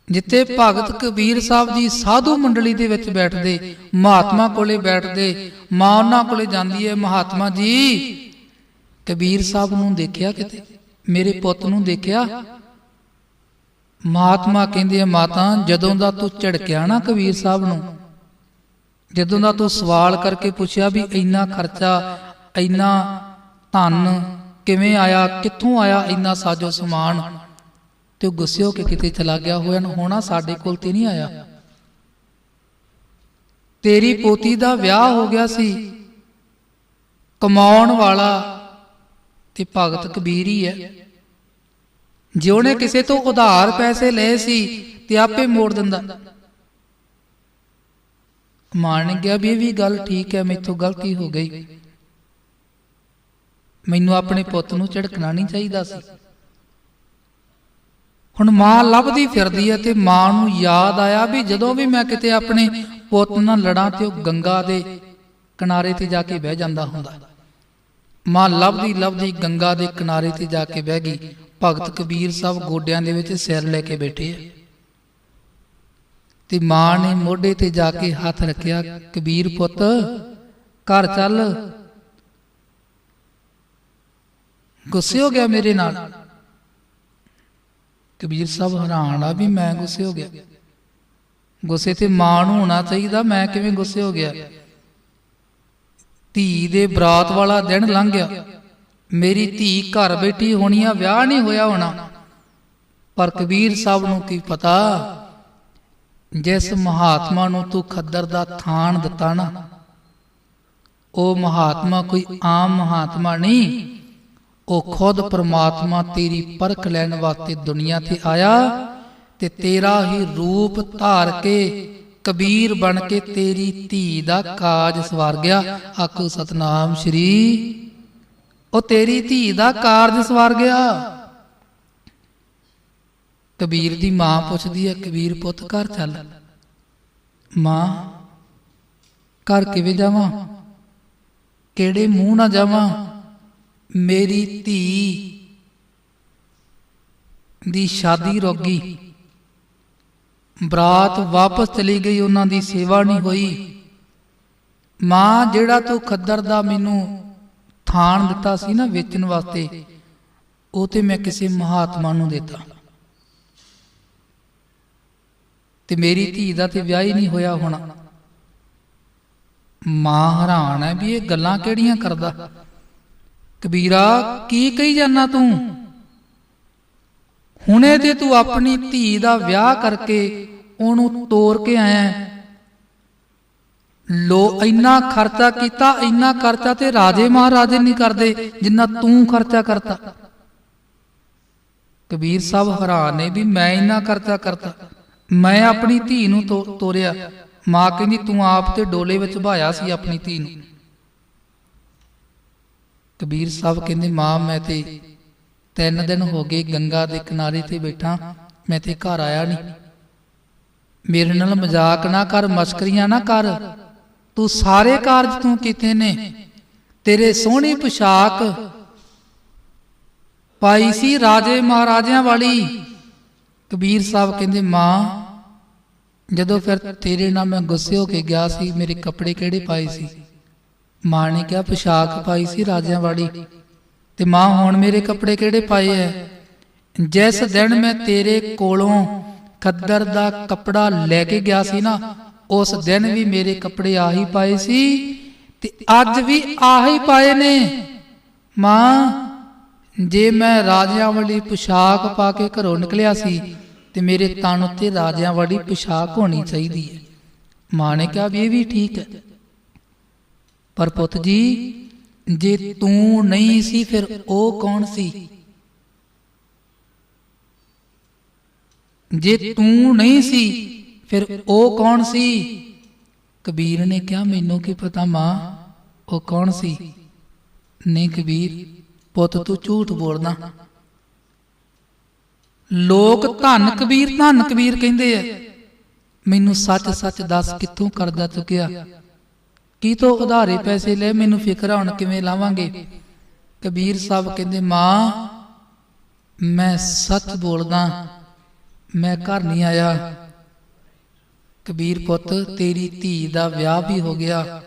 ਜਿੱਥੇ ਭਗਤ ਕਬੀਰ ਸਾਹਿਬ ਜੀ ਸਾਧੂ ਮੰਡਲੀ ਦੇ ਵਿੱਚ ਬੈਠਦੇ, ਮਹਾਤਮਾ ਕੋਲੇ ਬੈਠਦੇ, ਮਾਂ ਉਹਨਾਂ ਕੋਲੇ ਜਾਂਦੀ ਹੈ, ਮਹਾਤਮਾ ਜੀ, ਕਬੀਰ ਸਾਹਿਬ ਨੂੰ ਦੇਖਿਆ ਕਿਤੇ? ਮੇਰੇ ਪੁੱਤ ਨੂੰ ਦੇਖਿਆ? ਮਹਾਤਮਾ ਕਹਿੰਦੇ ਹੈ ਮਾਤਾ, ਜਦੋਂ ਦਾ ਤੂੰ ਝੜਕਿਆ ਨਾ ਕਬੀਰ ਸਾਹਿਬ ਨੂੰ ਜਦੋਂ ਦਾ ਤੂੰ ਸਵਾਲ ਕਰਕੇ ਪੁੱਛਿਆ ਵੀ ਇੰਨਾ ਖਰਚਾ, ਇੰਨਾ ਧਨ ਕਿਵੇਂ ਆਇਆ, ਕਿੱਥੋਂ ਆਇਆ ਇੰਨਾ ਸਾਜੋ ਸਮਾਨ, ਤੇ ਉਹ ਗੁੱਸੇ ਹੋ ਕੇ ਕਿਤੇ ਚਲਾ ਗਿਆ, ਹੋਇਆ ਹੋਣਾ ਸਾਡੇ ਕੋਲ ਤੇ ਨਹੀਂ ਆਇਆ। ਤੇਰੀ ਪੋਤੀ ਦਾ ਵਿਆਹ ਹੋ ਗਿਆ ਸੀ, ਕਮਾਉਣ ਵਾਲਾ ਤੇ ਭਗਤ ਕਬੀਰ ਹੀ ਹੈ। ਜੇ ਉਹਨੇ ਕਿਸੇ ਤੋਂ ਉਧਾਰ ਪੈਸੇ ਲਏ ਸੀ ਤੇ ਆਪੇ ਮੋੜ ਦਿੰਦਾ। ਮੰਨ ਗਿਆ ਵੀ ਇਹ ਵੀ ਗੱਲ ਠੀਕ ਹੈ, ਮੇਥੋਂ ਗਲਤੀ ਹੋ ਗਈ। ਮੈਨੂੰ ਆਪਣੇ ਪੁੱਤ ਨੂੰ ਝੜਕਣਾ ਨਹੀਂ ਚਾਹੀਦਾ ਸੀ। ਹੁਣ ਮਾਂ ਲੱਭਦੀ ਫਿਰਦੀ ਹੈ ਤੇ ਮਾਂ ਨੂੰ ਯਾਦ ਆਇਆ ਵੀ ਜਦੋਂ ਵੀ ਮੈਂ ਕਿਤੇ ਆਪਣੇ ਪੁੱਤ ਨਾਲ ਲੜਾਂ ਤੇ ਉਹ ਗੰਗਾ ਦੇ ਕਿਨਾਰੇ ਤੇ ਜਾ ਕੇ ਬਹਿ ਜਾਂਦਾ ਹੁੰਦਾ। ਮਾਂ ਲੱਭਦੀ ਲੱਭਦੀ ਗੰਗਾ ਦੇ ਕਿਨਾਰੇ ਤੇ ਜਾ ਕੇ ਬਹਿ ਗਈ। ਭਗਤ ਕਬੀਰ ਸਾਹਿਬ ਗੋਡਿਆਂ ਦੇ ਵਿੱਚ ਸਿਰ ਲੈ ਕੇ ਬੈਠੇ ਆ। ਤੇ ਮਾਂ ਨੇ ਮੋਢੇ ਤੇ ਜਾ ਕੇ ਹੱਥ ਰੱਖਿਆ, ਕਬੀਰ ਪੁੱਤ, ਘਰ ਚੱਲ। ਗੁੱਸੇ ਹੋ ਗਿਆ ਮੇਰੇ ਨਾਲ। ਕਬੀਰ ਸਾਹਿਬ ਹੈਰਾਨ ਆ ਵੀ ਮੈਂ ਗੁੱਸੇ ਹੋ ਗਿਆ। ਗੁੱਸੇ ਤੇ ਮਾਂ ਨੂੰ ਹੋਣਾ ਚਾਹੀਦਾ, ਮੈਂ ਕਿਵੇਂ ਗੁੱਸੇ ਹੋ ਗਿਆ? ਧੀ ਦੇ ਬਰਾਤ ਵਾਲਾ ਦਿਨ ਲੰਘ ਗਿਆ। ਮੇਰੀ ਧੀ ਘਰ ਬੈਠੀ ਹੋਣੀ ਆ, ਵਿਆਹ ਨਹੀਂ ਹੋਇਆ ਹੋਣਾ। ਪਰ ਕਬੀਰ ਸਾਹਿਬ ਨੂੰ ਕੀ ਪਤਾ? ਜਿਸ ਮਹਾਤਮਾ ਨੂੰ ਤੂੰ ਖੱਦਰ ਦਾ ਥਾਨ ਦਿੱਤਾ ਨਾ, ਉਹ ਮਹਾਤਮਾ ਕੋਈ ਆਮ ਮਹਾਤਮਾ ਨਹੀਂ। ਉਹ ਖੁਦ ਪ੍ਰਮਾਤਮਾ ਤੇਰੀ ਪਰਖ ਲੈਣ ਵਾਸਤੇ ਦੁਨੀਆ ਤੇ ਆਇਆ ਤੇ ਤੇਰਾ ਹੀ ਰੂਪ ਧਾਰ ਕੇ ਕਬੀਰ ਬਣ ਕੇ ਤੇਰੀ ਧੀ ਦਾ ਕਾਜ ਸਵਾਰ ਗਿਆ। ਆਖੋ ਸਤਨਾਮ ਸ਼੍ਰੀ। ਉਹ ਤੇਰੀ ਧੀ ਦਾ ਕਾਰਜ ਸਵਾਰ ਗਿਆ। ਕਬੀਰ ਦੀ ਮਾਂ ਪੁੱਛਦੀ ਹੈ, ਕਬੀਰ ਪੁੱਤ, ਘਰ ਚੱਲ। ਮਾਂ, ਘਰ ਕਿਵੇਂ ਜਾਵਾਂ? ਕਿਹੜੇ ਮੂੰਹ ਨਾਲ ਜਾਵਾਂ? ਮੇਰੀ ਧੀ ਦੀ ਸ਼ਾਦੀ ਰੁਕ ਬਰਾਤ ਵਾਪਸ ਚਲੀ ਗਈ, ਉਹਨਾਂ ਦੀ ਸੇਵਾ ਨਹੀਂ ਹੋਈ। ਮਾਂ, ਜਿਹੜਾ ਤੂੰ ਖੱਦਰ ਦਾ ਮੈਨੂੰ ਥਾਣ ਦਿੱਤਾ ਸੀ ਨਾ ਵੇਚਣ ਵਾਸਤੇ, ਉਹ ਤੇ ਮੈਂ ਕਿਸੇ ਮਹਾਤਮਾ ਨੂੰ ਦਿੱਤਾ। ਤੇ ਮੇਰੀ ਧੀ ਦਾ ਤੇ ਵਿਆਹ ਹੀ ਨਹੀਂ ਹੋਇਆ ਹੋਣਾ। ਮਾਂ ਹੈਰਾਨ ਹੈ ਵੀ ਇਹ ਗੱਲਾਂ ਕਿਹੜੀਆਂ ਕਰਦਾ। ਕਬੀਰਾ, ਕੀ ਕਹੀ ਜਾਂਦਾ ਤੂੰ? ਹੁਣੇ ਤੇ ਤੂੰ ਆਪਣੀ ਧੀ ਦਾ ਵਿਆਹ ਕਰਕੇ ਉਹਨੂੰ ਤੋਰ ਕੇ ਆਇਆ ਲੋ, ਇੰਨਾ ਖਰਚਾ ਕੀਤਾ, ਇੰਨਾ ਖਰਚਾ ਤੇ ਰਾਜੇ ਮਹਾਰਾਜੇ ਨਹੀਂ ਕਰਦੇ, ਜਿੰਨਾ ਤੂੰ ਖਰਚਾ ਕਰਤਾ। ਕਬੀਰ ਸਾਹਿਬ ਹੈਰਾਨ ਨੇ ਵੀ ਮੈਂ ਇੰਨਾ ਖਰਚਾ ਕਰਤਾ। ਮੈਂ ਆਪਣੀ ਧੀ ਨੂੰ ਤੋ- ਤੋਰਿਆ। ਮਾਂ ਕਹਿੰਦੀ, ਤੂੰ ਆਪ ਤੇ ਡੋਲੇ ਵਿੱਚ ਭਾਇਆ ਸੀ ਆਪਣੀ ਧੀ ਨੂੰ। ਕਬੀਰ ਸਾਹਿਬ ਕਹਿੰਦੇ, ਮਾਂ, ਮੈਂ ਤੇ ਤਿੰਨ ਦਿਨ ਹੋ ਗਏ ਗੰਗਾ ਦੇ ਕਿਨਾਰੇ ਤੇ ਬੈਠਾ। ਮੈਂ ਤੇ ਘਰ ਆਇਆ ਨਹੀਂ। ਮੇਰੇ ਨਾਲ ਮਜ਼ਾਕ ਨਾ ਕਰ, ਮਸਕਰੀਆਂ ਨਾ ਕਰ। ਤੂੰ ਸਾਰੇ ਕਾਰਜ ਤੂੰ ਕੀਤੇ ਨੇ। ਤੇਰੇ ਸੋਹਣੀ ਪੁਸ਼ਾਕ ਪਾਈ ਸੀ ਰਾਜੇ ਮਹਾਰਾਜਿਆਂ ਵਾਲੀ। ਕਬੀਰ ਸਾਹਿਬ ਕਹਿੰਦੇ, ਮਾਂ, ਜਦੋਂ ਫਿਰ ਤੇਰੇ ਨਾਲ ਮੈਂ ਗੁੱਸੇ ਹੋ ਕੇ ਗਿਆ ਸੀ, ਮੇਰੇ ਕੱਪੜੇ ਕਿਹੜੇ ਪਾਏ ਸੀ? ਮਾਂ ਨੇ ਕਿਹਾ, ਪੁਸ਼ਾਕ ਪਾਈ ਸੀ ਰਾਜਿਆਂ ਵਾਲੀ। ਤੇ ਮਾਂ, ਹੁਣ ਮੇਰੇ ਕੱਪੜੇ ਕਿਹੜੇ ਪਾਏ ਐ? ਜਿਸ ਦਿਨ ਮੈਂ ਤੇਰੇ ਕੋਲੋਂ ਖੱਦਰ ਦਾ ਕੱਪੜਾ ਲੈ ਕੇ ਗਿਆ ਸੀ ਨਾ, ਉਸ ਦਿਨ ਵੀ ਮੇਰੇ ਕੱਪੜੇ ਆਹੀ ਪਾਏ ਸੀ ਤੇ ਅੱਜ ਵੀ ਆਹੀ ਪਾਏ ਨੇ। ਮਾਂ, ਜੇ ਮੈਂ ਰਾਜਿਆਂ ਵਾਲੀ ਪੁਸ਼ਾਕ ਪਾ ਕੇ ਘਰੋਂ ਨਿਕਲਿਆ ਸੀ ਤੇ ਮੇਰੇ ਤਨ ਉੱਤੇ ਰਾਜਿਆਂ ਵਾਲੀ ਪੁਸ਼ਾਕ ਹੋਣੀ ਚਾਹੀਦੀ ਹੈ। ਮਾਂ ਨੇ ਕਿਹਾ ਵੀ ਇਹ ਵੀ ਠੀਕ ਹੈ। ਪਰ ਪੁੱਤ ਜੀ, ਜੇ ਤੂੰ ਨਹੀਂ ਸੀ ਫਿਰ ਉਹ ਕੌਣ ਸੀ? ਜੇ ਤੂੰ ਨਹੀਂ ਸੀ ਫਿਰ ਉਹ ਕੌਣ ਸੀ? ਕਬੀਰ ਨੇ ਕਿਹਾ, ਮੈਨੂੰ ਕੀ ਪਤਾ ਮਾਂ, ਉਹ ਕੌਣ ਸੀ? ਨਹੀਂ ਕਬੀਰ, ਪੁੱਤ ਤੂੰ ਝੂਠ ਬੋਲਦਾ। ਲੋਕ ਧੰਨ ਕਬੀਰ ਧੰਨ ਕਬੀਰ ਕਹਿੰਦੇ ਐ ਮੈਨੂੰ ਸੱਚ ਸੱਚ ਦੱਸ ਕਿੱਥੋਂ ਕਰਦਾ ਚੁੱਕਿਆ? ਕੀ ਤੋਂ ਉਧਾਰੇ ਪੈਸੇ ਲੈ ਮੈਨੂੰ ਫਿਕਰ ਹੁਣ ਕਿਵੇਂ ਲਾਵਾਂਗੇ? ਕਬੀਰ ਸਾਹਿਬ ਕਹਿੰਦੇ, ਮਾਂ, ਮੈਂ ਸੱਚ ਬੋਲਦਾ, ਮੈਂ ਘਰ ਨਹੀਂ ਆਇਆ। ਕਬੀਰ ਪੁੱਤ, ਤੇਰੀ ਧੀ ਦਾ ਵਿਆਹ ਵੀ ਹੋ ਗਿਆ।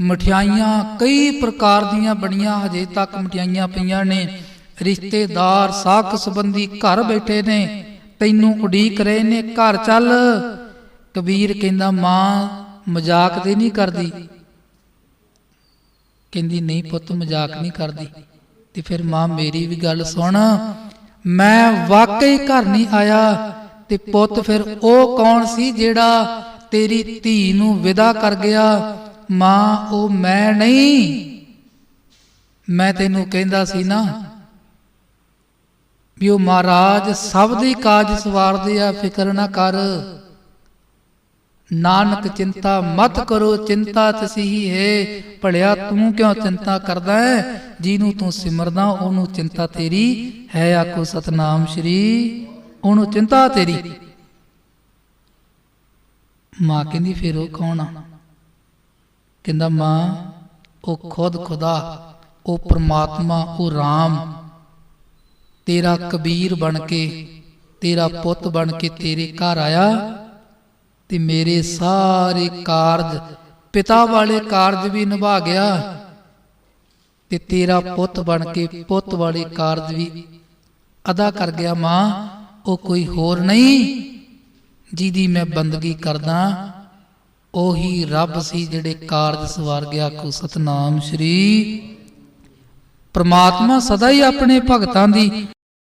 ਮਠਿਆਈਆਂ ਕਈ ਪ੍ਰਕਾਰ ਦੀਆਂ ਬਣੀਆਂ, ਹਜੇ ਤੱਕ ਮਠਿਆਈਆਂ ਪਈਆਂ ਨੇ। ਰਿਸ਼ਤੇਦਾਰ ਸਾਖ ਸੰਬੰਧੀ ਘਰ ਬੈਠੇ ਨੇ, ਤੈਨੂੰ ਉਡੀਕ ਰਹੇ ਨੇ, ਘਰ ਚੱਲ। ਕਬੀਰ ਕਹਿੰਦਾ, ਮਾਂ, ਮਜ਼ਾਕ ਤੇ ਨਹੀਂ ਕਰਦੀ। ਕਹਿੰਦੀ, ਨਹੀਂ ਪੁੱਤ, ਮਜ਼ਾਕ ਨਹੀਂ ਕਰਦੀ। ਤੇ ਫਿਰ ਮਾਂ, ਮੇਰੀ ਵੀ ਗੱਲ ਸੁਣ। ਮੈਂ ਵਾਕਈ ਘਰ ਨਹੀਂ ਆਇਆ। ਤੇ ਪੁੱਤ ਫਿਰ ਉਹ ਕੌਣ ਸੀ ਜਿਹੜਾ ਤੇਰੀ ਧੀ ਨੂੰ ਵਿਦਾ ਕਰ ਗਿਆ? ਮਾਂ, ਉਹ ਮੈਂ ਨਹੀਂ। ਮੈਂ ਤੈਨੂੰ ਕਹਿੰਦਾ ਸੀ ਨਾ ਵੀ ਉਹ ਮਹਾਰਾਜ ਸਭ ਦੇ ਕਾਜ ਸਵਾਰਦੇ ਆ, ਫਿਕਰ ਨਾ ਕਰ। ਨਾਨਕ ਚਿੰਤਾ ਮਤ ਕਰੋ, ਚਿੰਤਾ ਹੀ ਹੈ। ਭਲਿਆ ਤੂੰ ਕਿਉਂ ਚਿੰਤਾ ਕਰਦਾ ਹੈ? ਜਿਹਨੂੰ ਤੂੰ ਸਿਮਰਦਾ, ਉਹਨੂੰ ਚਿੰਤਾ ਤੇਰੀ ਹੈ ਆਖੋ ਸਤਨਾਮ ਸ਼੍ਰੀ। ਉਹਨੂੰ ਚਿੰਤਾ ਤੇਰੀ। ਮਾਂ ਕਹਿੰਦੀ, ਫਿਰ ਉਹ ਕੌਣ ਆ? ਕਹਿੰਦਾ, ਮਾਂ, ਉਹ ਖੁਦ ਖੁਦਾ, ਉਹ ਪ੍ਰਮਾਤਮਾ, ਉਹ RAM ਤੇਰਾ ਕਬੀਰ ਬਣ ਕੇ, ਤੇਰਾ ਪੁੱਤ ਬਣ ਕੇ ਤੇਰੇ ਘਰ ਆਇਆ ਤੇ ਮੇਰੇ ਸਾਰੇ ਕਾਰਜ, ਪਿਤਾ ਵਾਲੇ ਕਾਰਜ ਵੀ ਨਿਭਾ ਗਿਆ ਤੇ ਤੇਰਾ ਪੁੱਤ ਬਣ ਕੇ ਪੁੱਤ ਵਾਲੇ ਕਾਰਜ ਵੀ ਅਦਾ ਕਰ ਗਿਆ ਮਾਂ। ਉਹ ਕੋਈ ਹੋਰ ਨਹੀਂ ਜਿਹਦੀ ਮੈਂ ਬੰਦਗੀ ਕਰਦਾ। ਉਹੀ ਰੱਬ ਸੀ ਜਿਹੜੇ ਕਾਰਜ ਸਵਾਰ ਗਿਆ ਕੋ ਸਤਨਾਮ ਸ਼੍ਰੀ ਪ੍ਰਮਾਤਮਾ ਸਦਾ ਹੀ ਆਪਣੇ ਭਗਤਾਂ ਦੀ